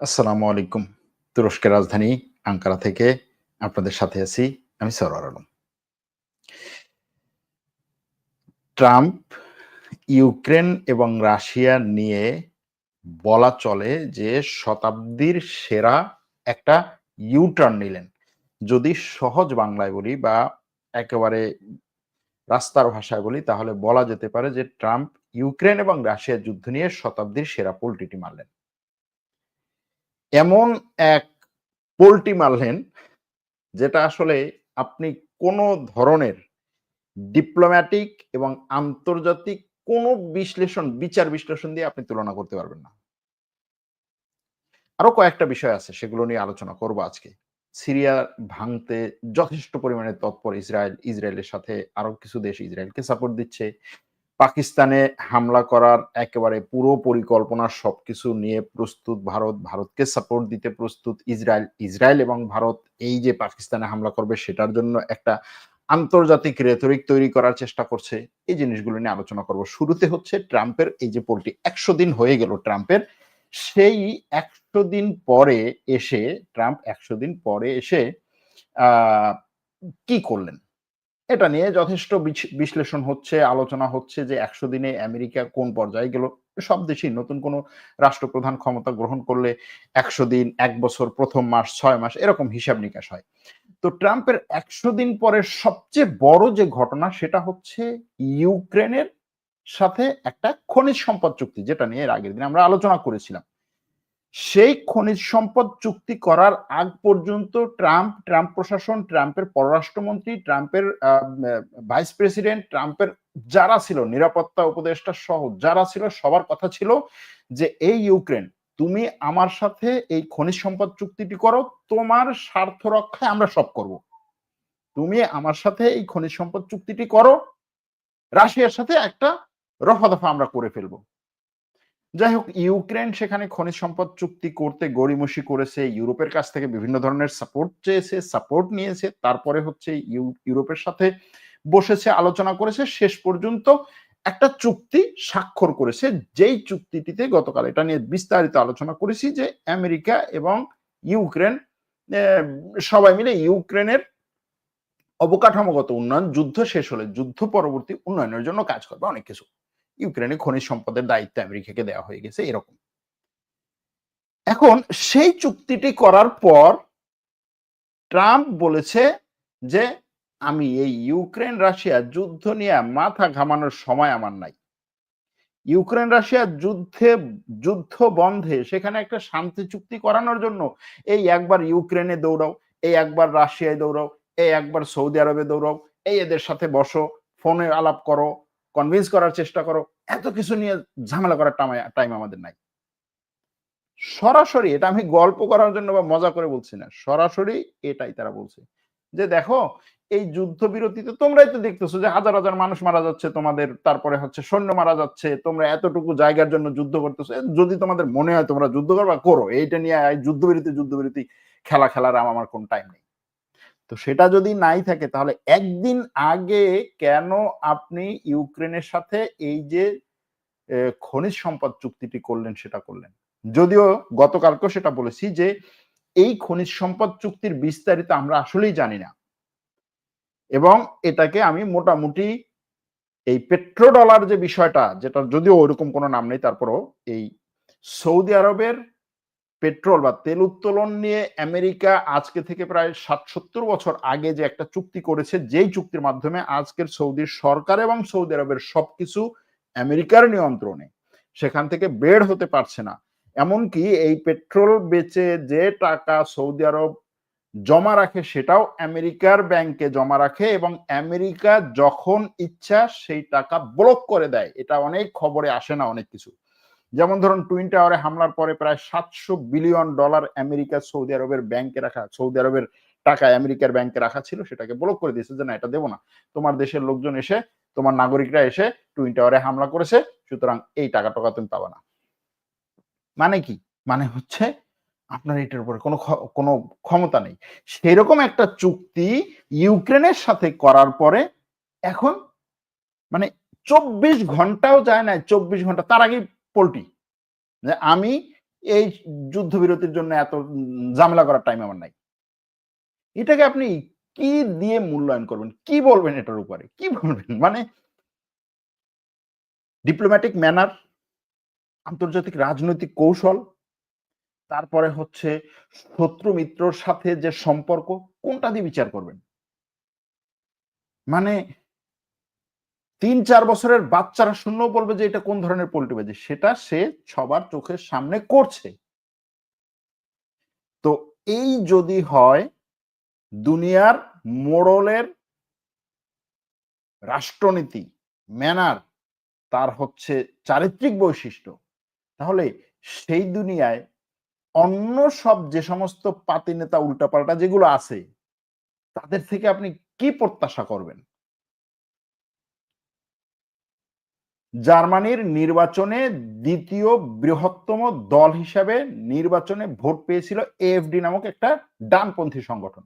আসসালামু আলাইকুম। তুরস্কের রাজধানী আঙ্কারা থেকে আপনাদের সাথে আছি আমি সরওয়ার আলম। ট্রাম্প ইউক্রেন এবং রাশিয়া নিয়ে বলা চলে যে শতাব্দীর সেরা একটা ইউ-টার্ন নিলেন। যদি সহজ বাংলায় বলি বা একেবারে রাস্তার ভাষায় বলি, তাহলে বলা যেতে পারে যে ট্রাম্প ইউক্রেন এবং রাশিয়ার যুদ্ধ নিয়ে শতাব্দীর সেরা পোল্টিটি মারলেন। এমন এক পোল্টি মারলেন যেটা আসলে আপনি কোনো ধরনের ডিপ্লোম্যাটিক এবং আন্তর্জাতিক কোনো বিশ্লেষণ বিচার বিশ্লেষণ দিয়ে আপনি তুলনা করতে পারবেন না। আরও কয়েকটা বিষয় আছে সেগুলো নিয়ে আলোচনা করব আজকে। সিরিয়া ভাঙতে যথেষ্ট পরিমাণে তৎপর ইসরায়েল, ইসরায়েলের সাথে আরও কিছু দেশ ইসরায়েলকে সাপোর্ট দিচ্ছে। পাকিস্তানে হামলা করার একেবারে পুরো পরিকল্পনা সবকিছু নিয়ে প্রস্তুত ভারত, ভারতকে সাপোর্ট দিতে প্রস্তুত ইসরায়েল, ইসরায়েল এবং ভারত এই যে পাকিস্তানে হামলা করবে সেটার জন্য একটা আন্তর্জাতিক রেটরিক তৈরি করার চেষ্টা করছে। এই জিনিসগুলো নিয়ে আলোচনা করব। শুরুতে হচ্ছে ট্রাম্পের এই যে পোলটি ১০০ দিন হয়ে গেল ট্রাম্পের। সেই ১০০ দিন পরে এসে ট্রাম্প ১০০ দিন পরে এসে কি করলেন? এটা নিয়ে যথেষ্ট বিশ্লেষণ হচ্ছে, আলোচনা হচ্ছে যে ১০০ দিনে আমেরিকা কোন পর্যায়ে গেল। সব দেশেই নতুন কোনো রাষ্ট্রপ্রধান ক্ষমতা গ্রহণ করলে ১০০ দিন, এক বছর, প্রথম মাস, ছয় মাস এরকম হিসাব নিকাশ হয়। তো ট্রাম্পের ১০০ দিন পরের সবচেয়ে বড় যে ঘটনা সেটা হচ্ছে ইউক্রেনের সাথে একটা খনিজ সম্পদ চুক্তি যেটা নিয়ে এর আগের দিন আমরা আলোচনা করেছিলাম। সেই খনিজ সম্পদ চুক্তি করার আগ পর্যন্ত ট্রাম্প, ট্রাম্প প্রশাসন, ট্রাম্পের পররাষ্ট্রমন্ত্রী, ট্রাম্পের ভাইস প্রেসিডেন্ট, ট্রাম্পের যারা ছিল নিরাপত্তা উপদেষ্টা সহ যারা ছিল সবার কথা ছিল যে, "এই ইউক্রেন তুমি আমার সাথে এই খনিজ সম্পদ চুক্তিটি করো। তোমার স্বার্থ রক্ষায় আমরা সব করব। তুমি আমার সাথে এই খনিজ সম্পদ চুক্তিটি করো। রাশিয়ার সাথে একটা রফা-দফা আমরা করে ফেলব।" যাই হোক ইউক্রেন সেখানে খনিজ সম্পদ চুক্তি করতে গড়িমসি করেছে। ইউরোপের কাছ থেকে বিভিন্ন ধরনের সাপোর্ট চেয়েছে, সাপোর্ট নিয়েছে। তারপরে হচ্ছে ইউরোপের সাথে বসেছে, আলোচনা করেছে। শেষ পর্যন্ত একটা চুক্তি স্বাক্ষর করেছে। যেই চুক্তিটিতে গতকাল এটা নিয়ে বিস্তারিত আলোচনা করেছি যে আমেরিকা এবং ইউক্রেন সবাই মিলে ইউক্রেনের অবকাঠামোগত উন্নয়ন যুদ্ধ শেষ হলে যুদ্ধ পরবর্তী উন্নয়নের জন্য কাজ করবে অনেক কিছু। ইউক্রেনে খনিজ সম্পদের দায়িত্ব আমেরিকাকে দেওয়া হয়ে গেছে এরকম। এখন সেই চুক্তিটি করার পর ট্রাম্প বলেছে যে, "আমি এই ইউক্রেন রাশিয়া যুদ্ধ নিয়ে মাথা ঘামানোর সময় আমার নাই। ইউক্রেন রাশিয়ার যুদ্ধে যুদ্ধ বন্ধে সেখানে একটা শান্তি চুক্তি করানোর জন্য এই একবার ইউক্রেনে দৌড়াও, এই একবার রাশিয়ায় দৌড়াও, এই একবার সৌদি আরবে দৌড়াও, এই এদের সাথে বসো, ফোনে আলাপ করো, কনভিন্স করার চেষ্টা করো। এত কিছু নিয়ে ঝামেলা করার টাইম আমাদের নাই।" সরাসরি এটা আমি গল্প করার জন্য বা মজা করে বলছি না। সরাসরি এটাই তারা বলছে। যে, "দেখো এই যুদ্ধবিরতিতে তোমরাই তো দেখতেছো যে হাজার, হাজার মানুষ মারা যাচ্ছে তোমাদের। তারপরে হচ্ছে সৈন্য মারা যাচ্ছে। তোমরা এতটুকু জায়গার জন্য যুদ্ধ করতেছো। যদি তোমাদের মনে হয় তোমরা যুদ্ধ করবা করো। এইটা নিয়ে যুদ্ধবিরতি, যুদ্ধবিরতি খেলা খেলার আমার কোন টাইম নেই।" তো সেটা যদি নাই থাকে তাহলে একদিন আগে কেন আপনি ইউক্রেনের সাথে এই যে খনিজ সম্পদ চুক্তিটি করলেন সেটা করলেন? যদিও গতকালকেও সেটা বলেছি যে, এই খনিজ সম্পদ চুক্তির বিস্তারিত আমরা আসলেই জানি না। এবং এটাকে আমি মোটামুটি এই পেট্রো ডলার যে বিষয়টা যেটা যদিও ওইরকম কোনো নাম নেই তারপরেও এই সৌদি আরবের পেট্রোল বা তেল উত্তোলন নিয়ে আমেরিকা আজকে থেকে প্রায় ৬০-৭০ বছর আগে যে একটা চুক্তি করেছে, যেই চুক্তির মাধ্যমে আজকের সৌদির সরকার এবং সৌদি আরবের সবকিছু আমেরিকার নিয়ন্ত্রণে। সেখান থেকে বের হতে পারছে না। এমনকি এই পেট্রোল বেচে যে টাকা সৌদি আরব জমা রাখে সেটাও আমেরিকার ব্যাংকে জমা রাখে এবং আমেরিকা যখন ইচ্ছা সেই টাকা ব্লক করে দেয়। এটা অনেক খবরে আসে না অনেক কিছু। যেমন ধরুন টুইন টাওয়ারে হামলার পরে প্রায় ৭০০ বিলিয়ন ডলার আমেরিকা সৌদি আরবের ব্যাংকে রাখা সৌদি আরবের টাকা আমেরিকার ব্যাংকে রাখা ছিল সেটাকে ব্লক করে দিয়েছে যে, "না এটা দেব না। তোমার দেশের লোকজন এসে তোমার নাগরিকরা এসে টুইন টাওয়ারে হামলা করেছে। সুতরাং এই টাকা-টাকা তুমি পাবা না।" মানে কি? মানে হচ্ছে আপনার এটার উপরে কোনো কোনো ক্ষমতা নেই। সেরকম একটা চুক্তি ইউক্রেনের সাথে করার পরে এখন মানে ২৪ ঘন্টাও যায় না চব্বিশ ঘণ্টা তার আগেই পোল্টি। যে আমি এই যুদ্ধবিরতির জন্য এত ঝামেলা করার টাইম আমার নাই। এটাকে আপনি কি দিয়ে মূল্যায়ন করবেন? কি বলবেন এটার উপরে? কি বলবেন? মানে ডিপ্লোম্যাটিক ম্যানার আন্তর্জাতিক রাজনৈতিক কৌশল, তারপরে হচ্ছে শত্রু মিত্রর সাথে যে সম্পর্ক, কোনটা দিয়ে বিচার করবেন? মানে তিন চার বছরের বাচ্চারা শূন্য বলবে যে এটা কোন ধরনের পোল্ট্রি পোল্ট্রিবাজি সেটা সে সবার চোখের সামনে করছে। তো এই যদি হয়, দুনিয়ার মোড়লের রাষ্ট্রনীতি, ম্যানার, তার হচ্ছে চারিত্রিক বৈশিষ্ট্য, তাহলে সেই দুনিয়ায় অন্য সব যে সমস্ত পাতি নেতা উল্টাপাল্টা যেগুলো আছে, তাদের থেকে আপনি কি প্রত্যাশা করবেন? জার্মানির নির্বাচনে দ্বিতীয় বৃহত্তম দল হিসাবে নির্বাচনে ভোট পেয়েছিল এএফডি নামক একটা ডানপন্থী সংগঠন।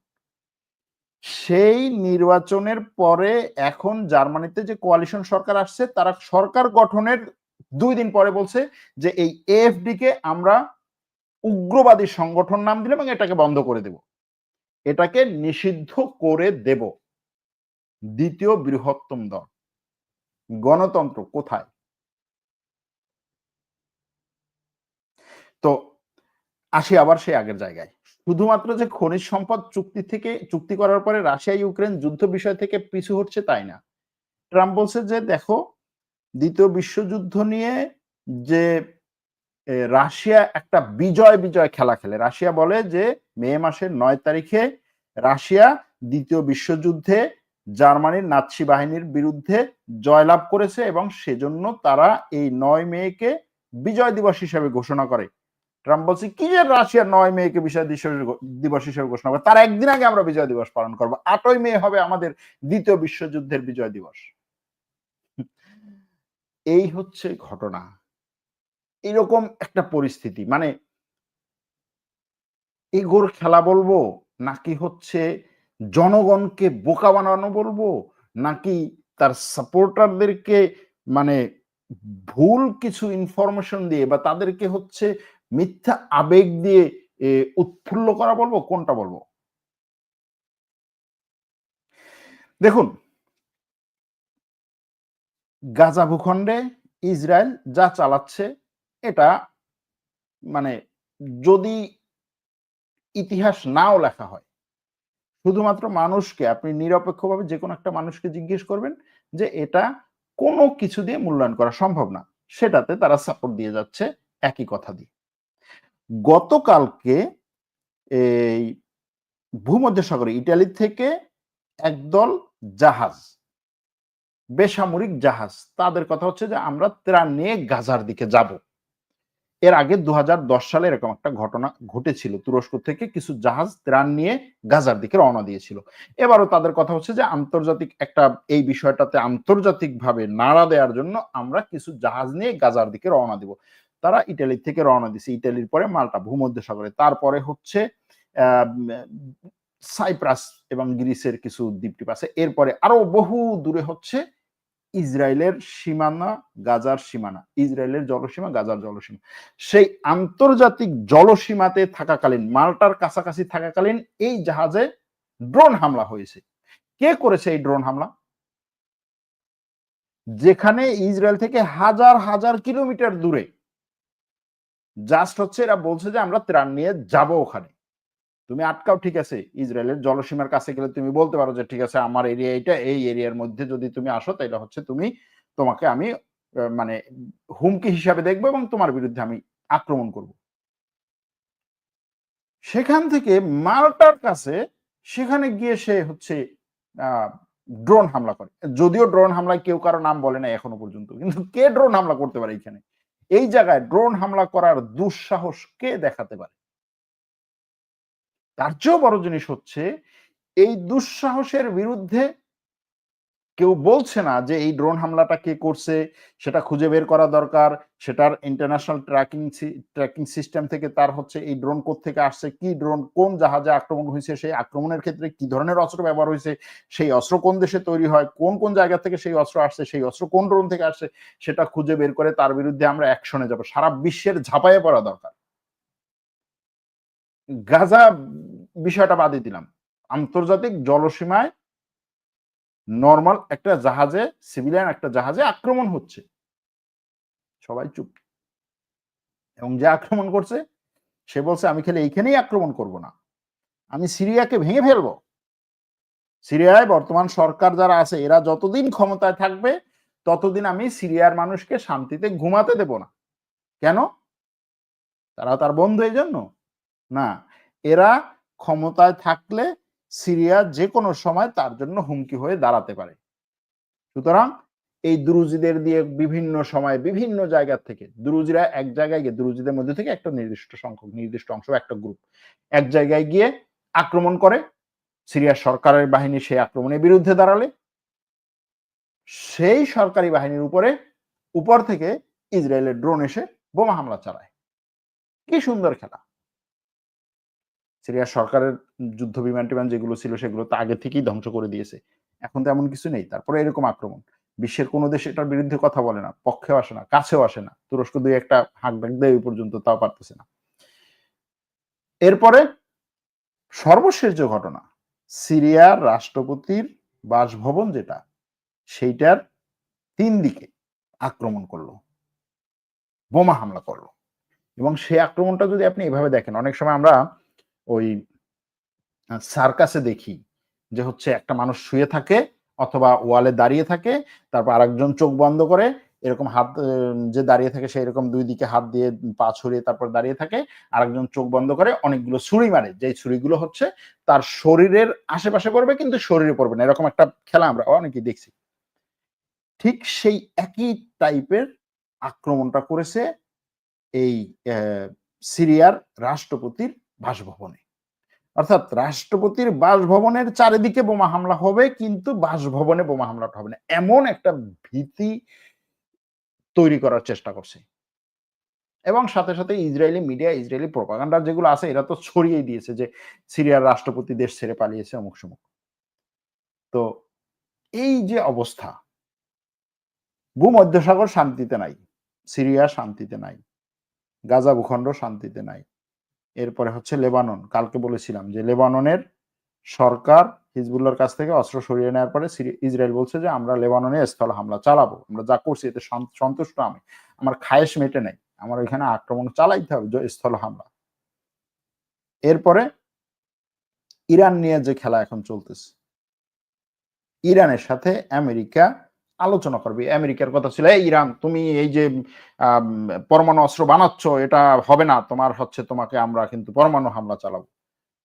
সেই নির্বাচনের পরে এখন জার্মানিতে যে কোয়ালিশন সরকার আসছে, তারা সরকার গঠনের দুই দিন পরে বলছে যে এই এএফডি কে আমরা উগ্রবাদী সংগঠন নাম দিলে এবং এটাকে বন্ধ করে দেব। এটাকে নিষিদ্ধ করে দেব। দ্বিতীয় বৃহত্তম দল। গণতন্ত্র কোথায়? তো আসি আবার সেই আগের জায়গায়। শুধুমাত্র যে খনিজ সম্পদ চুক্তি থেকে, চুক্তি করার পরে রাশিয়া ইউক্রেন যুদ্ধ বিষয় থেকে পিছু হচ্ছে তাই না? ট্রাম্প বলছে যে, দেখো, দ্বিতীয় বিশ্বযুদ্ধ নিয়ে যে রাশিয়া একটা বিজয় বিজয় খেলা খেলে, রাশিয়া বলে যে, মে মাসের নয় তারিখে রাশিয়া দ্বিতীয় বিশ্বযুদ্ধে জার্মানির নাৎসি বাহিনীর বিরুদ্ধে জয়লাভ করেছে এবং সেজন্য তারা এই নয় মেয়েকে বিজয় দিবস হিসেবে ঘোষণা করে। ট্রাম্প বলছে, কি যে রাশিয়া নয় মেয়েকে বিজয় দিবস হিসেবে ঘোষণা করে, তার একদিন আগে আমরা বিজয় দিবস পালন করব। আটই মে হবে আমাদের দ্বিতীয় বিশ্বযুদ্ধের বিজয় দিবস। এই হচ্ছে ঘটনা। এরকম একটা পরিস্থিতি মানে এগোর খেলা বলব নাকি হচ্ছে জনগণকে বোকা বানানো বলব? নাকি তার সাপোর্টারদেরকে মানে ভুল কিছু ইনফরমেশন দিয়ে বা তাদেরকে হচ্ছে মিথ্যা আবেগ দিয়ে উৎফুল্ল করা বলব? কোনটা বলব? দেখুন। গাজা ভূখণ্ডে ইসরায়েল যা চালাচ্ছে, এটা মানে যদি ইতিহাস নাও লেখা হয় শুধুমাত্র মানুষকে, আপনি নিরপেক্ষভাবে যে কোনো একটা মানুষকে জিজ্ঞেস করবেন যে এটা কোনো কিছু দিয়ে মূল্যায়ন করা সম্ভব না। সেটাতে তারা সাপোর্ট দিয়ে যাচ্ছে একই কথা দিয়ে। গতকালকে এই ভূমধ্য সাগরে ইটালি থেকে একদল জাহাজ, বেসামরিক জাহাজ, তাদের কথা হচ্ছে যে আমরা ত্রাণ গাজার দিকে যাব। এর আগে দু সালে এরকম একটা ঘটনা ঘটেছিল। তুরস্ক থেকে কিছু জাহাজ ত্রাণ নিয়ে গাজার দিকে রওনা দিয়েছিল। এবারও তাদের কথা হচ্ছে যে, আন্তর্জাতিক একটা এই বিষয়টাতে আন্তর্জাতিকভাবে নাড়া দেওয়ার জন্য আমরা কিছু জাহাজ নিয়ে গাজার দিকে রওনা দিব। তারা ইটালি থেকে রওনা দিছে। ইটালির পরে মাল্টা ভূমধ্য সাগরে তারপরে হচ্ছে সাইপ্রাস এবং গ্রিসের কিছু দ্বীপটিপ আছে। এরপরে আরও বহু দূরে হচ্ছে ইসরায়েলের সীমানা, গাজার সীমানা। ইসরায়েলের জলসীমা, গাজার জলসীমা। সেই আন্তর্জাতিক জলসীমাতে থাকাকালীন, মাল্টার কাছাকাছি থাকাকালীন এই জাহাজে ড্রোন হামলা হয়েছে। কে করেছে এই ড্রোন হামলা? যেখানে ইসরায়েল থেকে হাজার হাজার কিলোমিটার দূরে। জাস্ট হচ্ছে এরা বলছে যে আমরা ত্রাণ নিয়ে যাব ওখানে। তুমি আটকাও, ঠিক আছে। ইসরায়েলের জলসীমার কাছে গেলে তুমি বলতে পারো যে, ঠিক আছে, আমার এরিয়া এটা এই এরিয়ার মধ্যে যদি তুমি আসো তাহলে হচ্ছে তুমি তোমাকে আমি মানে হুমকি হিসাবে দেখব এবং তোমার বিরুদ্ধে আমি আক্রমণ করব। সেখান থেকে মাল্টার কাছে, সেখানে গিয়ে সে হচ্ছে ড্রোন হামলা করে। যদিও ড্রোন হামলায় কেউ কারও নাম বলে না এখনও পর্যন্ত, কিন্তু কে ড্রোন হামলা করতে পারে এখানে? এই জায়গায় ড্রোন হামলা করার দুঃসাহস কে দেখাতে পারে? তার চেয়েও বড় জিনিস হচ্ছে, এই দুঃসাহসের বিরুদ্ধে কেউ বলছে না যে এই ড্রোন হামলাটা কে করছে, সেটা খুঁজে বের করা দরকার, সেটার ইন্টারন্যাশনাল ট্র্যাকিং ট্র্যাকিং সিস্টেম থেকে তার হচ্ছে এই ড্রোন থেকে আসছে, কি ড্রোন, কোন জাহাজে আক্রমণ হয়েছে, সেই আক্রমণের ক্ষেত্রে কি ধরনের অস্ত্র ব্যবহার হয়েছে, সেই অস্ত্র কোন দেশে তৈরি হয়, কোন কোন জায়গা থেকে সেই অস্ত্র আসছে, সেই অস্ত্র কোন ড্রোন থেকে আসছে, সেটা খুঁজে বের করে তার বিরুদ্ধে আমরা অ্যাকশনে যাব। সারা বিশ্বের ঝাঁপাইয়ে পড়া দরকার। গাজা বিষয়টা বাদে দিলাম। আন্তর্জাতিক জলসীমায় নর্মাল একটা জাহাজে সিভিলিয়ান একটা জাহাজে আক্রমণ হচ্ছে। সবাই চুপ। এবং যে আক্রমণ করছে, সে বলছে, আমি খেলে এইখানেই আক্রমণ করব না। আমি সিরিয়াকে ভেঙে ফেলব। সিরিয়ায় বর্তমান সরকার যারা আছে, এরা যতদিন ক্ষমতায় থাকবে, ততদিন আমি সিরিয়ার মানুষকে শান্তিতে ঘুমাতে দেব না। কেন? তারা তার বন্ধু এই জন্য। না, এরা ক্ষমতায় থাকলে সিরিয়া যে কোনো সময় তার জন্য হুমকি হয়ে দাঁড়াতে পারে। সুতরাং এই দ্রুজিদের দিয়ে বিভিন্ন সময় বিভিন্ন জায়গা থেকে, দ্রুজিরা এক জায়গায় গিয়ে, দ্রুজিদের মধ্যে থেকে একটা নির্দিষ্ট সংখ্যক, নির্দিষ্ট অংশ, একটা গ্রুপ এক জায়গায় গিয়ে আক্রমণ করে সিরিয়ার সরকারের বাহিনী সেই আক্রমণের বিরুদ্ধে দাঁড়ালে। সেই সরকারি বাহিনীর উপরে, উপর থেকে ইসরায়েলের ড্রোন এসে বোমা হামলা চালায়। কি সুন্দর খেলা! সিরিয়ার সরকারের যুদ্ধ বিমান টিমান যেগুলো ছিল সেগুলো তো আগে থেকেই ধ্বংস করে দিয়েছে। এখন তো এমন কিছু নেই। তারপরে এরকম আক্রমণ। বিশ্বের কোনো দেশ এটার বিরুদ্ধে কথা বলে না, পক্ষেও আসে না, কাছেও আসে না। তুরস্ক দুই একটা হাঁক ডাক দেয় পর্যন্ত, তাও পারতেছে না। এরপরে সর্বশেষ যে ঘটনা, সিরিয়ার রাষ্ট্রপতির বাসভবন যেটা, সেইটার তিন দিকে আক্রমণ করল, বোমা হামলা করল। এবং সেই আক্রমণটা যদি আপনি এভাবে দেখেন, অনেক সময় আমরা ওই সার্কাসে দেখি যে হচ্ছে একটা মানুষ শুয়ে থাকে অথবা ওয়ালে দাঁড়িয়ে থাকে, তারপর আরেকজন চোখ বন্ধ করে, এরকম হাত যে দাঁড়িয়ে থাকে সেই রকম দুই দিকে হাত দিয়ে পা ছড়িয়ে তারপর দাঁড়িয়ে থাকে, আরেকজন চোখ বন্ধ করে, অনেকগুলো ছুরি মারে যে ছুরিগুলো হচ্ছে তার শরীরের আশেপাশে পড়বে কিন্তু শরীরে পড়বে না, এরকম একটা খেলা আমরা অনেকেই দেখছি। ঠিক সেই একই টাইপের আক্রমণটা করেছে এই সিরিয়ার রাষ্ট্রপতির বাসভবনে। অর্থাৎ রাষ্ট্রপতির বাসভবনের চারিদিকে বোমা হামলা হবে, কিন্তু বাসভবনে বোমা হামলাটা হবে না। এমন একটা ভীতি তৈরি করার চেষ্টা করছে। এবং সাথে সাথে ইসরায়েলি মিডিয়া, ইসরায়েলি প্রপাগান্ডার যেগুলো আছে, এরা তো ছড়িয়ে দিয়েছে যে সিরিয়ার রাষ্ট্রপতি দেশ ছেড়ে পালিয়েছে অমুক সমুক। তো এই যে অবস্থা, ভূমধ্যসাগর শান্তিতে নাই, সিরিয়া শান্তিতে নাই, গাজা ভূখণ্ড শান্তিতে নাই এরপরে হচ্ছে লেবানন। কালকে বলেছিলাম যে লেবাননের সরকার হিজবুল্লার কাছ থেকে অস্ত্র সরিয়ে নেওয়ার পরে ইসরায়েল বলছে যে, আমরা লেবাননে স্থল হামলা চালাবো। আমরা যা করছি এতে সন্তুষ্ট আমি। আমার খায়েশ মেটে নেই। আমার ওইখানে আক্রমণ চালাইতে হবে, যে স্থল হামলা। এরপরে ইরান নিয়ে যে খেলা এখন চলতেছে। ইরানের সাথে আমেরিকা আলোচনা করবে। আমেরিকার কথা ছিল, এই ইরান, তুমি এই যে পরমাণু অস্ত্র বানাচ্ছ, এটা হবে না। তোমার হচ্ছে তোমাকে আমরা কিন্তু পরমাণু হামলা চালাবো।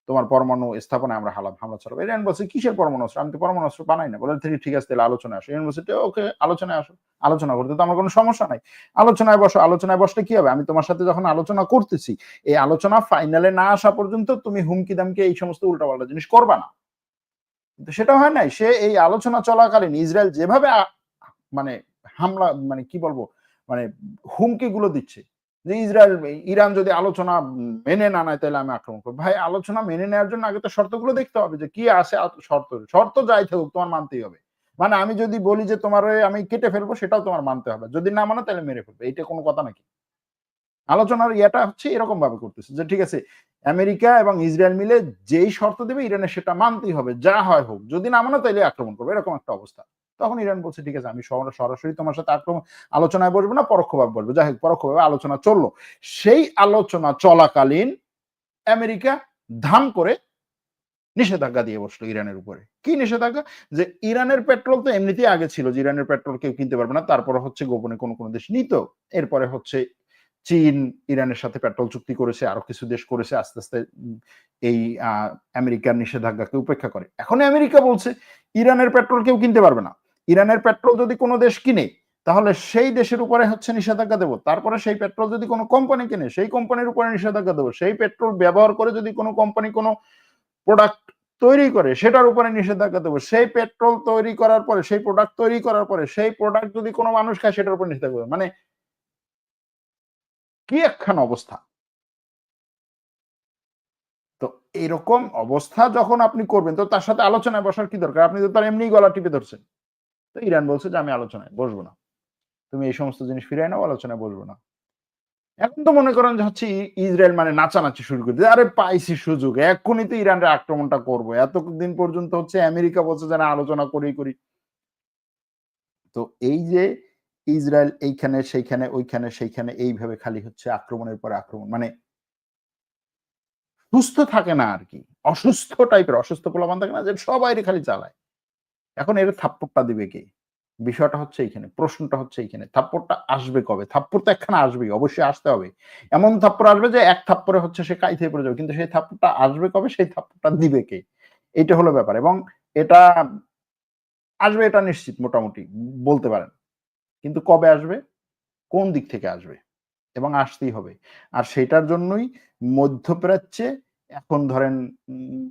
তোমার পরমাণু স্থাপনায় আমরা হালাম হামলা চালাবো। ইরান বলছে, কিসের পরমাণু অস্ত্র? আমি তো পরমাণু অস্ত্র বানাই না। বলে, ঠিক আছে, তাহলে আলোচনায় আসো। ইরান বলছে ওকে, আলোচনায় আসো। আলোচনা করতে তো আমার কোনো সমস্যা নাই। আলোচনায় বসো, আলোচনায় বসলে কি হবে? আমি তোমার সাথে যখন আলোচনা করতেছি, এই আলোচনা ফাইনালে না আসা পর্যন্ত তুমি হুমকি দামকে এই সমস্ত উল্টাপাল্টা জিনিস করবা না। সেটা হয় নাই। সে এই আলোচনা চলাকালীন ইসরায়েল যেভাবে মানে হামলা মানে কি বলব? মানে হুমকি গুলো দিচ্ছে। যে ইসরায়েল, ইরান যদি আলোচনা মেনে না নেয়, তাহলে আমি আক্রমণ করব। ভাই, আলোচনা মেনে নেওয়ার জন্য আগে তো শর্তগুলো দেখতে হবে যে কি আসে শর্ত শর্ত যাই থাকুক, তোমার মানতেই হবে। মানে আমি যদি বলি যে তোমার আমি কেটে ফেলব, সেটাও তোমার মানতে হবে। যদি না মানো তাহলে মেরে ফেলবে। এইটা কোনো কথা নাকি? আলোচনার ইয়েটা হচ্ছে এরকম ভাবে করতেছে যে, ঠিক আছে, আমেরিকা এবং ইসরায়েল মিলে যেই শর্ত দেবে ইরানের সেটা মানতেই হবে, যা হয় হোক। যদি না মানো তাইলে আক্রমণ করবে। এরকম একটা অবস্থা। তখন ইরান বলছে, ঠিক আছে, আমি সরাসরি তোমার সাথে আক্রমণ, আলোচনায় বসবো না, পরোক্ষভাবে বলব যাই হোক, পরোক্ষভাবে আলোচনা চলল। সেই আলোচনা চলাকালীন আমেরিকা ধাম করে নিষেধাজ্ঞা দিয়ে বসল ইরানের উপরে। কি নিষেধাজ্ঞা? যে, ইরানের পেট্রোল তো এমনিতেই আগে ছিল যে, ইরানের পেট্রোল কেউ কিনতে পারবে না, তারপরে হচ্ছে গোপনে কোনো কোনো দেশ নিত। এরপরে হচ্ছে চীন, ইরানের সাথে পেট্রোল চুক্তি করেছে, আরও কিছু দেশ করেছে, আস্তে আস্তে এই আমেরিকার নিষেধাজ্ঞাকে উপেক্ষা করে। এখন আমেরিকা বলছে, ইরানের পেট্রোল কেউ কিনতে পারবে না। ইরানের পেট্রোল যদি কোনো দেশ কিনে, তাহলে সেই দেশের উপরে হচ্ছে নিষেধাজ্ঞা দেবো। তারপরে সেই পেট্রোল যদি কোনো কোম্পানি কিনে, সেই কোম্পানির উপরে নিষেধাজ্ঞা দেবো। সেই পেট্রোল ব্যবহার করে যদি কোনো কোম্পানি কোনো প্রোডাক্ট তৈরি করে, সেটার উপরে নিষেধাজ্ঞা দেবো। সেই পেট্রোল তৈরি করার পরে, সেই প্রোডাক্ট তৈরি করার পরে, সেই প্রোডাক্ট যদি কোনো মানুষ খায়, সেটার উপর নিষেধাজ্ঞা মানে কি একখান অবস্থা? তো এরকম অবস্থা যখন আপনি করবেন, তো তার সাথে আলোচনায় বসার কি দরকার? আপনি তো তার এমনি গলা টিপে ধরছেন। তো ইরান বলছে যে, আমি আলোচনায় বসবো না। তুমি এই সমস্ত জিনিস ফিরে নাও, আলোচনায় বসবো না। এখন তো মনে করেন যে, হচ্ছে ইসরায়েল মানে নাচানাচি শুরু করে। আরে পাইছি সুযোগ, এক্ষুনি তো ইরানের আক্রমণটা করব। এতদিন পর্যন্ত হচ্ছে আমেরিকা বলছে যে আলোচনা করেই করি। তো এই যে ইসরায়েল এইখানে, সেইখানে, ওইখানে, সেইখানে এইভাবে খালি হচ্ছে আক্রমণের পরে আক্রমণ। মানে সুস্থ থাকে না আর কি। অসুস্থ টাইপের, অসুস্থ পোলাপান থাকে না যে সবাই খালি চালায় এখন এর থাপ্পড়টা দিবে কে? বিষয়টা হচ্ছে এইখানে, প্রশ্নটা হচ্ছে এইখানে, থাপ্পড়টা আসবে কবে? থাপ্পড় তো একখানে আসবেই, অবশ্যই আসতে হবে। এমন থাপ্পড় আসবে যে এক থাপ্পড়ে হচ্ছে সে কাইতে পড়ে যাবে, কিন্তু সেই থাপ্পড়টা আসবে কবে? সেই থাপ্পড়টা দিবে কে? এইটা হলো ব্যাপার। এবং এটা আসবে, এটা নিশ্চিত মোটামুটি, বলতে পারেন। কিন্তু কবে আসবে? কোন দিক থেকে আসবে? এবং আসতেই হবে। আর সেটার জন্যই মধ্যপ্রাচ্যে এখন ধরেন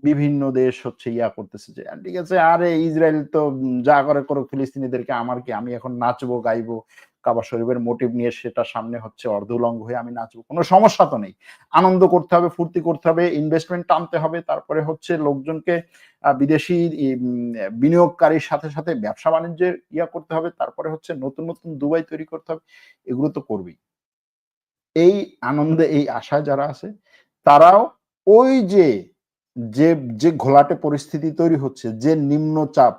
বিভিন্ন দেশ হচ্ছে ইয়া করতেছে যে, ঠিক আছে, আরে ইসরায়েল তো যা করে করো ফিলিস্তিনিদেরকে, আমার কি? আমি এখন নাচবো, গাইবো কাবা শরীফের মোটিভ নিয়ে সেটা সামনে হচ্ছে অর্ধ উলঙ্গ হয়ে আমি নাচবো। কোনো সমস্যা তো নেই। আনন্দ করতে হবে, ফুর্তি করতে হবে ইনভেস্টমেন্ট টানতে হবে, তারপরে হচ্ছে লোকজনকে বিদেশি বিনিয়োগকারীর সাথে সাথে ব্যবসা বাণিজ্যের ইয়া করতে হবে, তারপরে হচ্ছে নতুন নতুন দুবাই তৈরি করতে হবে, এগুলো তো করবেই। এই আনন্দে, এই আশায় যারা আছে, তারাও ওই যে যে যে ঘোলাটে পরিস্থিতি তৈরি হচ্ছে, যে নিম্নচাপ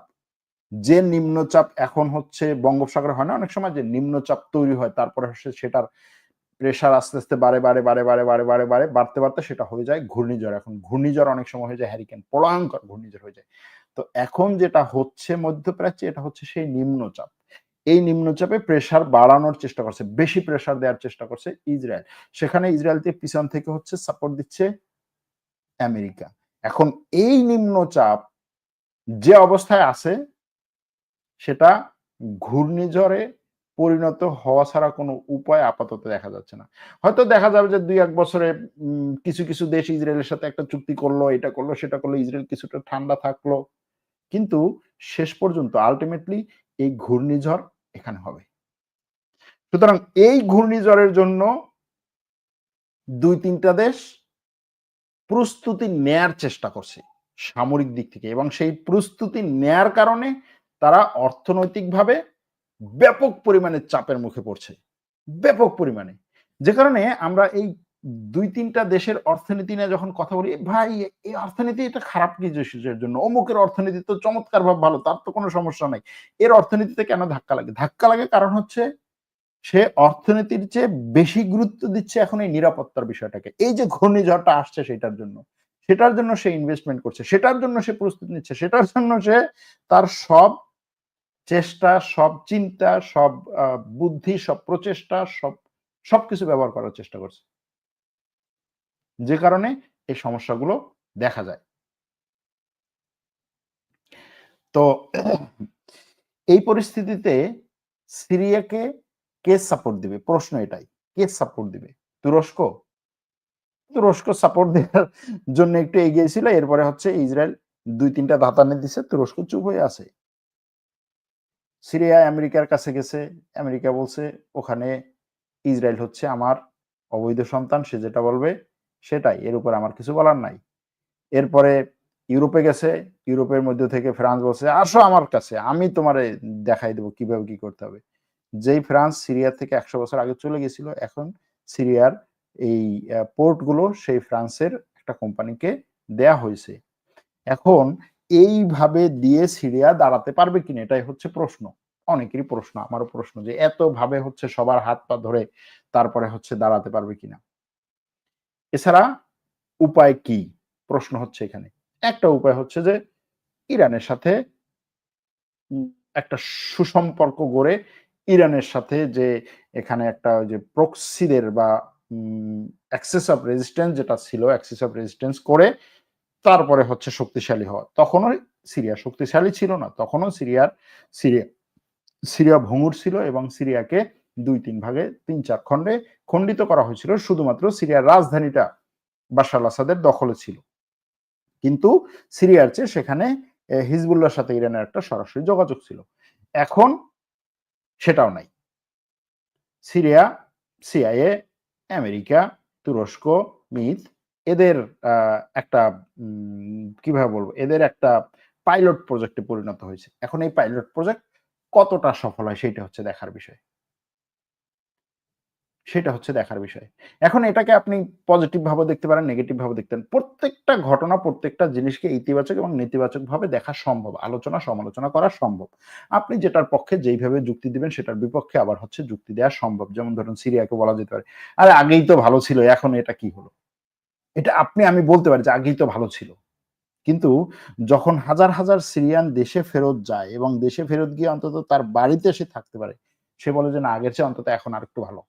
যে নিম্নচাপ এখন হচ্ছে বঙ্গোপসাগরে হয় না, অনেক সময় যে নিম্নচাপ তৈরি হয়, তারপরে হচ্ছে সেটার প্রেশার আস্তে আস্তে বাড়ে বাড়ে বাড়ে বাড়ে বাড়ে বাড়ে বাড়ে, বাড়তে বাড়তে সেটা হয়ে যায় ঘূর্ণিঝড়। এখন ঘূর্ণিঝড় অনেক সময় হয়ে যায় হ্যারিকেন পলাঙ্কর ঘূর্ণিঝড় হয়ে যায়। তো এখন যেটা হচ্ছে মধ্যপ্রাচ্যে, এটা হচ্ছে সেই নিম্নচাপ। এই নিম্নচাপে প্রেসার বাড়ানোর চেষ্টা করছে, বেশি প্রেসার দেওয়ার চেষ্টা করছে ইসরায়েল। সেখানে ইসরায়েলকে পিছন থেকে হচ্ছে সাপোর্ট দিচ্ছে আমেরিকা। এখন এই নিম্নচাপ যে অবস্থায় আছে সেটা ঘূর্ণিঝড়ে পরিণত হওয়া ছাড়া কোনো উপায় আপাতত দেখা যাচ্ছে না। হয়তো দেখা যাবে যে দুই, এক বছরে কিছু কিছু দেশ ইসরায়েলের সাথে একটা চুক্তি করল, এটা করল, সেটা করল, ইসরায়েল কিছুটা ঠান্ডা থাকল। কিন্তু শেষ পর্যন্ত আলটিমেটলি এই ঘূর্ণিঝড় এখানে হবে। সুতরাং এই ঘূর্ণিঝড়ের জন্য দুই তিনটা দেশ প্রস্তুতি নেয়ার চেষ্টা করছে সামরিক দিক থেকে এবং সেই প্রস্তুতি নেয়ার কারণে তারা অর্থনৈতিকভাবে ব্যাপক পরিমাণে চাপের মুখে পড়ছে। ব্যাপক পরিমাণে। যে কারণে আমরা এই দুই তিনটা দেশের অর্থনীতি নিয়ে যখন কথা বলি ভাই, এই অর্থনীতি এটা খারাপ কি দেশের জন্য। অমুকের অর্থনীতি তো চমৎকার ভাব ভালো, তার তো কোনো সমস্যা নাই। এর অর্থনীতিতে কেন ধাক্কা লাগে? ধাক্কা লাগে কারণ হচ্ছে, সে অর্থনীতির চেয়ে বেশি গুরুত্ব দিচ্ছে এখন এই নিরাপত্তার বিষয়টাকে। এই যে ঘূর্ণিঝড়টা আসছে সেটার জন্য। সেটার জন্য সে ইনভেস্টমেন্ট করছে। সেটার জন্য সে প্রস্তুতি নিচ্ছে। সেটার জন্য সে তার সব চেষ্টা, সব চিন্তা, সব বুদ্ধি, সব প্রচেষ্টা, সব, সবকিছু ব্যবহার করার চেষ্টা করছে। যে কারণে এই সমস্যাগুলো দেখা যায়। তো এই পরিস্থিতিতে সিরিয়াকে কে সাপোর্ট দিবে? প্রশ্ন এটাই। কে সাপোর্ট দিবে? তুরস্ক? তুরস্ক সাপোর্ট দেওয়ার জন্য একটু এগিয়ে ছিল। এরপরে হচ্ছে ইসরায়েল দুই তিনটা ধাতানে দিছে। তুরস্ক চুপ হয়ে আছে। সিরিয়া আমেরিকার কাছে গেছে। আমেরিকা বলছে, ওখানে ইসরায়েল হচ্ছে আমার অবৈধ সন্তান, সে যেটা বলবে সেটাই। এর উপর আমার কিছু বলার নাই। এরপরে ইউরোপে গেছে। ইউরোপের মধ্যে থেকে ফ্রান্স বলছে, আসো আমার কাছে, আমি তোমারে দেখাই দেবো কীভাবে কি করতে হবে। যেই ফ্রান্স সিরিয়া থেকে একশো বছর আগে চলে গেছিল, এখন সিরিয়ার এই পোর্টগুলো সেই ফ্রান্সের একটা কোম্পানিকে দেয়া হয়েছে। এখন এইভাবে দিয়ে সিরিয়া দাঁড়াতে পারবে কিনা, এটাই হচ্ছে প্রশ্ন। অনেকেরই প্রশ্ন, আমারও প্রশ্ন যে এত ভাবে হচ্ছে সবার হাত পা ধরে তারপরে হচ্ছে দাঁড়াতে পারবে কিনা। এছাড়া উপায় কি? প্রশ্ন হচ্ছে এখানে। একটা উপায় হচ্ছে যে ইরানের সাথে একটা সুসম্পর্ক গড়ে ইরানের সাথে যে এখানে একটা যে প্রক্সিদের বা অ্যাক্সেস অফ রেজিস্ট্যান্স যেটা ছিল অ্যাক্সেস অফ রেজিস্ট্যান্স করে তারপরে হচ্ছে শক্তিশালী হওয়া। তখনও সিরিয়া শক্তিশালী ছিল না। তখনও সিরিয়ার সিরিয়া সিরিয়া ভঙ্গুর ছিল এবং সিরিয়াকে দুই তিন ভাগে তিন চার খণ্ডে খণ্ডিত করা হয়েছিল। শুধুমাত্র সিরিয়ার রাজধানীটা বাশার আসাদের দখলে ছিল। কিন্তু সিরিয়ার চেয়ে সেখানে আহ, হিজবুল্লাহর সাথে ইরানের একটা সরাসরি যোগাযোগ ছিল। এখন সেটাও নাই। সিরিয়া সিআইএ আমেরিকা তুরস্ক মিথ এদের একটা কীভাবে বলব, এদের একটা পাইলট প্রজেক্টে পরিণত হয়েছে। এখন এই পাইলট প্রজেক্ট কতটা সফল হয় সেটা হচ্ছে দেখার বিষয়। সেটা হচ্ছে দেখার বিষয়। এখন এটাকে আপনি পজিটিভ ভাবে দেখতে পারেন নেগেটিভ ভাবে দেখতে পারেন। প্রত্যেকটা ঘটনা, প্রত্যেকটা জিনিসকে ইতিবাচক এবং নেতিবাচক ভাবে দেখা সম্ভব, আলোচনা, সমালোচনা করা সম্ভব। আপনি যেটার পক্ষে যেইভাবে যুক্তি দিবেন, সেটার বিপক্ষে আবার হচ্ছে যুক্তি দেওয়া সম্ভব। যেমন ধরুন সিরিয়াকে বলা যেতে পারে, আরে আগেই তো ভালো ছিল, এখন এটা কি হলো? এটা আপনি, আমি বলতে পারি যে আগেই তো ভালো ছিল। কিন্তু যখন হাজার হাজার সিরিয়ান দেশে ফেরত যায় এবং দেশে ফেরত গিয়ে অন্তত তার বাড়িতে সে থাকতে পারে, সে বলে যে না, আগের চেয়ে অন্তত এখন আর একটু ভালো।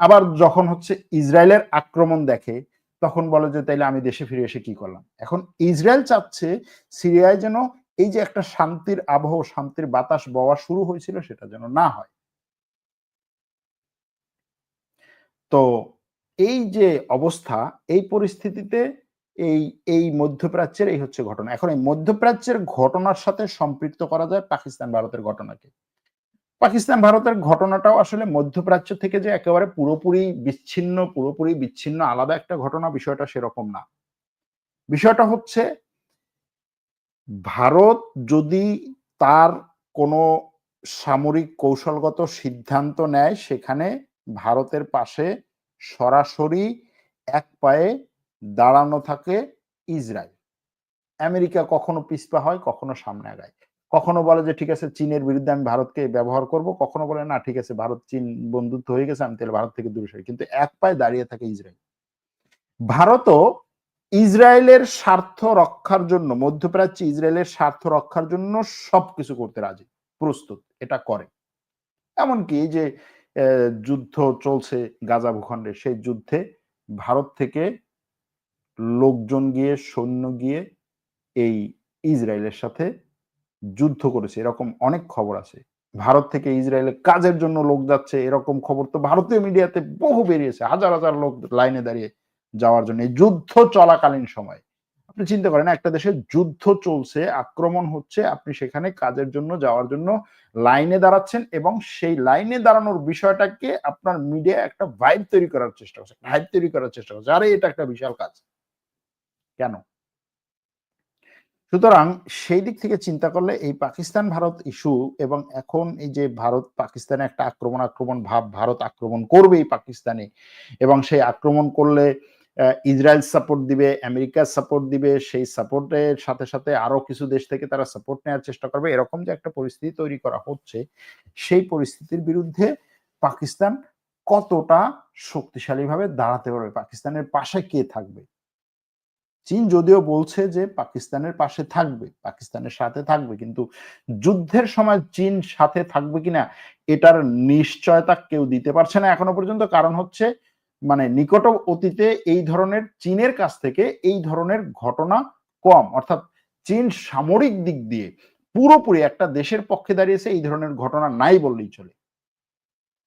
আবার যখন হচ্ছে ইসরায়েলের আক্রমণ দেখে, তখন বলে যে তাইলে আমি দেশে ফিরে এসে কি করলাম? এখন ইসরায়েল চাচ্ছে সিরিয়ায় যেন এই যে একটা শান্তির আবহ, শান্তির বাতাস বওয়া শুরু হয়েছিল সেটা যেন না হয়। তো এই যে অবস্থা, এই পরিস্থিতিতে এই এই মধ্যপ্রাচ্যের এই হচ্ছে ঘটনা। এখন এই মধ্যপ্রাচ্যের ঘটনার সাথে সম্পৃক্ত করা যায় পাকিস্তান ভারতের ঘটনাকে। পাকিস্তান ভারতের ঘটনাটাও আসলে মধ্যপ্রাচ্য থেকে যে একেবারে পুরোপুরি বিচ্ছিন্ন পুরোপুরি বিচ্ছিন্ন, আলাদা একটা ঘটনা, বিষয়টা সেরকম না। বিষয়টা হচ্ছে, ভারত যদি তার কোনো সামরিক কৌশলগত সিদ্ধান্ত নেয়, সেখানে ভারতের পাশে সরাসরি এক পায়ে দাঁড়ানো থাকে ইসরায়েল। আমেরিকা কখনো পিছপা হয়, কখনো সামনে আগায়। কখনো বলে যে, ঠিক আছে, চীনের বিরুদ্ধে আমি ভারতকে ব্যবহার করব। কখনো বলে, না, ঠিক আছে, ভারত চীন বন্ধুত্ব হয়ে গেছে, আমি তাহলে ভারত থেকে দূরে সরি। কিন্তু এক পায়ে দাঁড়িয়ে থাকে ইসরায়েল। ভারতও ইসরায়েলের স্বার্থ রক্ষার জন্য, মধ্যপ্রাচ্যে ইসরায়েলের স্বার্থ রক্ষার জন্য সবকিছু করতে রাজি, প্রস্তুত, এটা করে। এমনকি যে যুদ্ধ চলছে গাজা ভূখণ্ডে। সেই যুদ্ধে ভারত থেকে লোকজন গিয়ে, সৈন্য গিয়ে এই ইসরায়েলের সাথে যুদ্ধ করেছে। এরকম অনেক খবর আছে। ভারত থেকে ইসরায়েলে কাজের জন্য লোক যাচ্ছে, এরকম খবর তো ভারতীয় মিডিয়াতে বহু বেরিয়েছে। হাজার হাজার লোক লাইনে দাঁড়িয়ে যাওয়ার জন্য। যুদ্ধ চলাকালীন সময় আপনি চিন্তা করেন একটা দেশে যুদ্ধ চলছে, আক্রমণ হচ্ছে, আপনি সেখানে কাজের জন্য, যাওয়ার জন্য লাইনে দাঁড়াচ্ছেন এবং সেই লাইনে দাঁড়ানোর বিষয়টাকে আপনার মিডিয়া একটা ভাইব তৈরি করার চেষ্টা করছে ভাইব তৈরি করার চেষ্টা করছে। আরে, এটা একটা বিশাল কাজ। কেন? সুতরাং সেই দিক থেকে চিন্তা করলে এই পাকিস্তান ভারত ইস্যু এবং এখন এই যে ভারত পাকিস্তানে একটা আক্রমণ আক্রমণ ভাব, ভারত আক্রমণ করবে এই পাকিস্তানে এবং সেই আক্রমণ করলে ইসরায়েল সাপোর্ট দিবে, আমেরিকা সাপোর্ট দিবে, সেই সাপোর্টের সাথে সাথে আরও কিছু দেশ থেকে তারা সাপোর্ট নেওয়ার চেষ্টা করবে। এরকম যে একটা পরিস্থিতি তৈরি করা হচ্ছে, সেই পরিস্থিতির বিরুদ্ধে পাকিস্তান কতটা শক্তিশালী ভাবে দাঁড়াতে পারবে? পাকিস্তানের পাশে কে থাকবে? চীন যদিও বলছে যে পাকিস্তানের পাশে থাকবে, পাকিস্তানের সাথে থাকবে, কিন্তু যুদ্ধের সময় চীন সাথে থাকবে কিনা, এটার নিশ্চয়তা কেউ দিতে পারছে না এখনও পর্যন্ত। কারণ হচ্ছে মানে নিকট অতীতে এই ধরনের চীনের কাছ থেকে এই ধরনের ঘটনা কম। অর্থাৎ চীন সামরিক দিক দিয়ে পুরোপুরি একটা দেশের পক্ষে দাঁড়িয়েছে, এই ধরনের ঘটনা নাই বললেই চলে।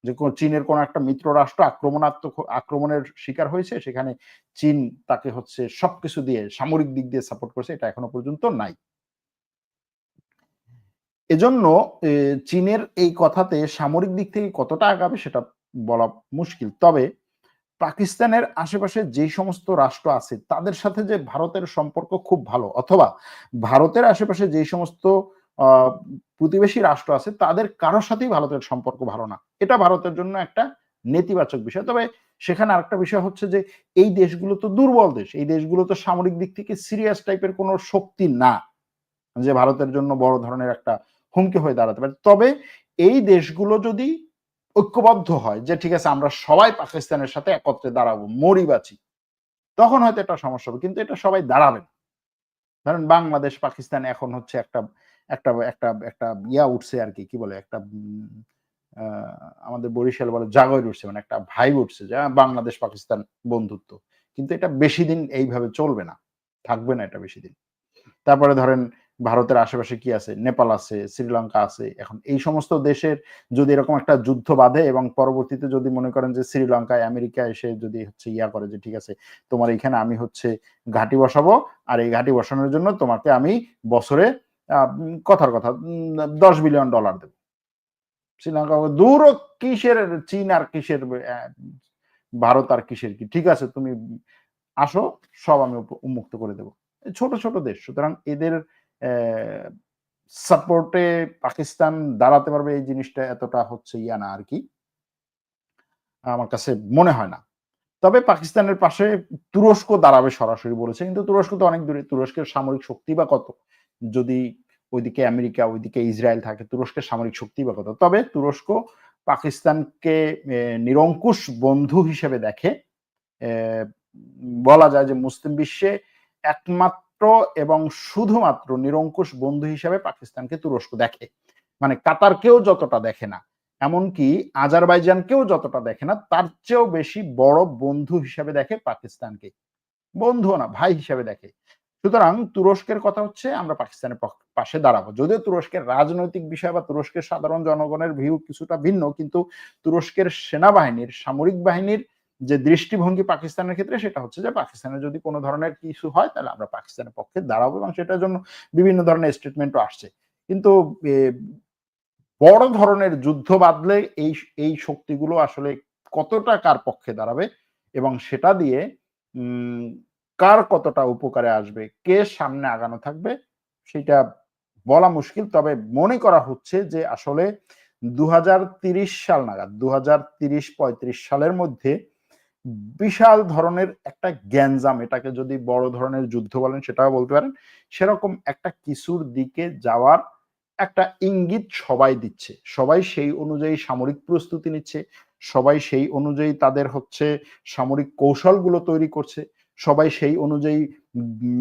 যে চীনের কোন একটা মিত্র রাষ্ট্র আক্রমণাত্মক আক্রমণের শিকার হয়েছে, সেখানে চীন তাকে হচ্ছে সবকিছু দিয়ে, সামরিক দিক দিয়ে সাপোর্ট করেছে, এটা এখনও পর্যন্ত নাই। এজন্য চীনের এই কথাতে সামরিক দিক থেকে কতটা আগাবে সেটা বলা মুশকিল। তবে পাকিস্তানের আশেপাশে যে সমস্ত রাষ্ট্র আছে, তাদের সাথে যে ভারতের সম্পর্ক খুব ভালো, অথবা ভারতের আশেপাশে যে সমস্ত প্রতিবেশী রাষ্ট্র আছে, তাদের কারোর সাথেই ভারতের সম্পর্ক ভালো না। এটা ভারতের জন্য একটা নেতিবাচক বিষয়। তবে সেখানে আরেকটা বিষয় হচ্ছে যে, এই দেশগুলো তো দুর্বল দেশ, এই দেশগুলো তো সামরিক দিক থেকে সিরিয়াস টাইপের কোনো শক্তি না, যে ভারতের জন্য বড় ধরনের একটা হুমকি হয়ে দাঁড়াতে পারে। তবে এই দেশগুলো যদি ঐক্যবদ্ধ হয় যে, ঠিক আছে, আমরা সবাই পাকিস্তানের সাথে একত্রে দাঁড়াবো, মরি বাঁচি তখন হয়তো একটা সমস্যা হবে, কিন্তু এটা সবাই দাঁড়াবেন ধরেন বাংলাদেশ, পাকিস্তান এখন হচ্ছে একটা একটা একটা একটা ইয়া উঠছে আর কি কি বলে, একটা আমাদের বরিশাল বলে জাগর উঠছে মানে একটা ভাই উঠছে যে বাংলাদেশ, পাকিস্তান বন্ধুত্ব। কিন্তু এটা বেশি দিন এইভাবে চলবে না, থাকবে না এটা বেশি দিন। তারপরে ধরেন ভারতের আশেপাশে কি আছে? নেপাল আছে, শ্রীলঙ্কা আছে। এখন এই সমস্ত দেশের যদি এরকম একটা যুদ্ধ বাঁধে এবং পরবর্তীতে যদি মনে করেন যে শ্রীলঙ্কায় আমেরিকা এসে যদি হচ্ছে ইয়া করে যে, ঠিক আছে, তোমার এখানে আমি হচ্ছে ঘাটি বসাবো আর এই ঘাটি বসানোর জন্য তোমাকে আমি বছরে কথার কথা দশ বিলিয়ন ডলার দেব। শ্রীলঙ্কা দূর কিসের, চীন আর কিসের ভারত আর কিসের কি? ঠিক আছে, তুমি আসো, সব আমি উন্মুক্ত করে দেব। ছোট ছোট দেশ, সুতরাং এদের সাপোর্টে পাকিস্তান দাঁড়াতে পারবে এই জিনিসটা এতটা হচ্ছে ইয়া না আর কি। আমার কাছে মনে হয় না। তবে পাকিস্তানের পাশে তুরস্ক দাঁড়াবে সরাসরি বলেছে। কিন্তু তুরস্ক তো অনেক দূরে, তুরস্কের সামরিক শক্তি বা কত? যদি ওইদিকে আমেরিকা, ওইদিকে ইসরায়েল থাকে, তুরস্কের সামরিক শক্তি বা কত? তবে তুরস্ক পাকিস্তানকে নিরঙ্কুশ বন্ধু হিসেবে দেখে বলা যায় যে মুসলিম বিশ্বে একমাত্র এবং শুধুমাত্র নিরঙ্কুশ বন্ধু হিসেবে পাকিস্তানকে তুরস্ক দেখে। মানে কাতারকেও যতটা দেখে না, এমনকি আজারবাইজানকেও যতটা দেখে না, তার চেয়েও বেশি বড় বন্ধু হিসাবে দেখে পাকিস্তানকে। বন্ধু না, ভাই হিসাবে দেখে। সুতরাং তুরস্কের কথা হচ্ছে, আমরা পাকিস্তানের পাশে দাঁড়াবো। যদিও তুরস্কের রাজনৈতিক বিষয় বা তুরস্কের সাধারণ জনগণের ভিউ কিছুটা ভিন্ন, কিন্তু তুরস্কের সেনাবাহিনীর, সামরিক বাহিনীর যে দৃষ্টিভঙ্গি পাকিস্তানের ক্ষেত্রে সেটা হচ্ছে যে পাকিস্তানের যদি কোনো ধরনের কিছু হয়, তাহলে আমরা পাকিস্তানের পক্ষে দাঁড়াবো এবং সেটার জন্য বিভিন্ন ধরনের স্টেটমেন্টও আসছে। কিন্তু বড় ধরনের যুদ্ধ বাঁধলে এই এই শক্তিগুলো আসলে কতটা কার পক্ষে দাঁড়াবে এবং সেটা দিয়ে কার কতটা উপকারে আসবে, কে সামনে আগানো থাকবে, সেটা বলা মুশকিল। তবে মনে করা হচ্ছে যে আসলে দু সাল নাগাদ দু হাজার সালের মধ্যে বিশাল ধরনের একটা গ্যাঞ্জাম, এটাকে যদি বড় ধরনের যুদ্ধ বলেন সেটাও বলতে পারেন, সেরকম একটা কিছুর দিকে যাওয়ার একটা ইঙ্গিত সবাই দিচ্ছে। সবাই সেই অনুযায়ী সামরিক প্রস্তুতি নিচ্ছে, সবাই সেই অনুযায়ী তাদের হচ্ছে সামরিক কৌশলগুলো তৈরি করছে, সবাই সেই অনুযায়ী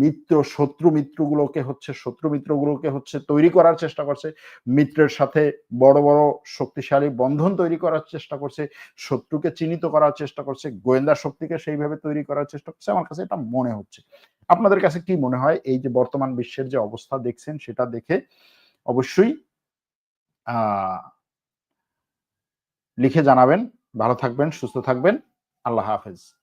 মিত্র, শত্রু মিত্রগুলোকে হচ্ছে, শত্রু মিত্রগুলোকে হচ্ছে তৈরি করার চেষ্টা করছে। মিত্রের সাথে বড় বড় শক্তিশালী বন্ধন তৈরি করার চেষ্টা করছে। শত্রুকে চিহ্নিত করার চেষ্টা করছে। গোয়েন্দা শক্তিকে সেইভাবে তৈরি করার চেষ্টা করছে। আমার কাছে এটা মনে হচ্ছে। আপনাদের কাছে কি মনে হয়? এই যে বর্তমান বিশ্বের যে অবস্থা দেখছেন, সেটা দেখে অবশ্যই লিখে জানাবেন। ভালো থাকবেন, সুস্থ থাকবেন। আল্লাহ হাফেজ।